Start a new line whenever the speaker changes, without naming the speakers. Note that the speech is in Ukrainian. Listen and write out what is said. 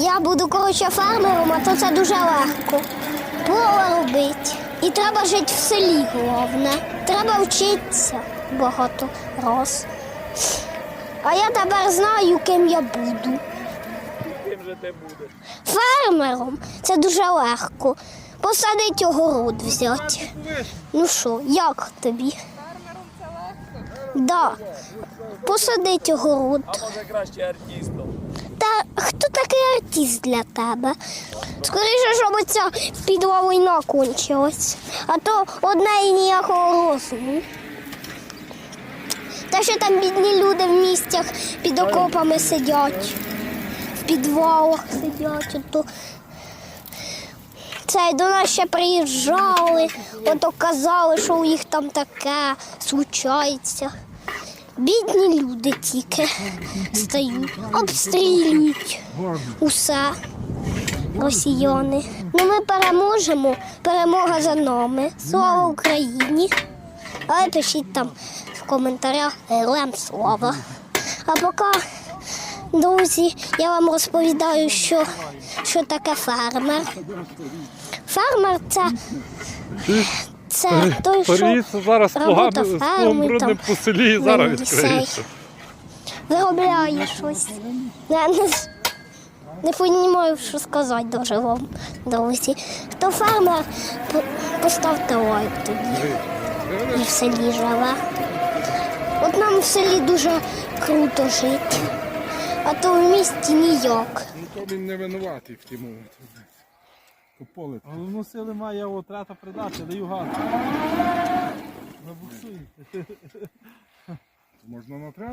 Я буду, коротше, фермером, а то це дуже легко. Поле робити. І треба жити в селі, головне. Треба вчитися багато раз. А я тепер знаю, ким я буду.
Ким же ти будеш?
Фермером це дуже легко. Посадить огород взяти. Ну що, як тобі?
Фермером це легко.
Да. Посадить огород.
А може краще артистом?
Артист для тебе? Скоріше, щоб оця підла війна кончилась. А то одне і ніякого розуму. Та що там бідні люди в містях під окопами сидять, в підвалах сидять. Ото. Це до нас ще приїжджали, ото казали, що у їх там таке случається. Бідні люди тільки стають, обстрілюють усе росіяни. Ну ми переможемо, перемога за нами. Слава Україні! Але пишіть там в коментарях героям слава. А поки, друзі, я вам розповідаю, що, що таке фермер. Фермер це, це той, що
Поріться зараз
робота
плугами, з
ферми,
брудним
там,
по селі і зараз відкриється.
виробляє щось. Я не, з- не розумію, що сказати дуже вам, друзі. Хто фермер, по- поставте лайк тоді. І в селі живе. От нам в селі дуже круто жити, а то в місті ніяк.
Ну то він не винуватий в тім. То поле.
Головну сили має отрата трата придати, даю газ. Забуксуй.
Можна натрати?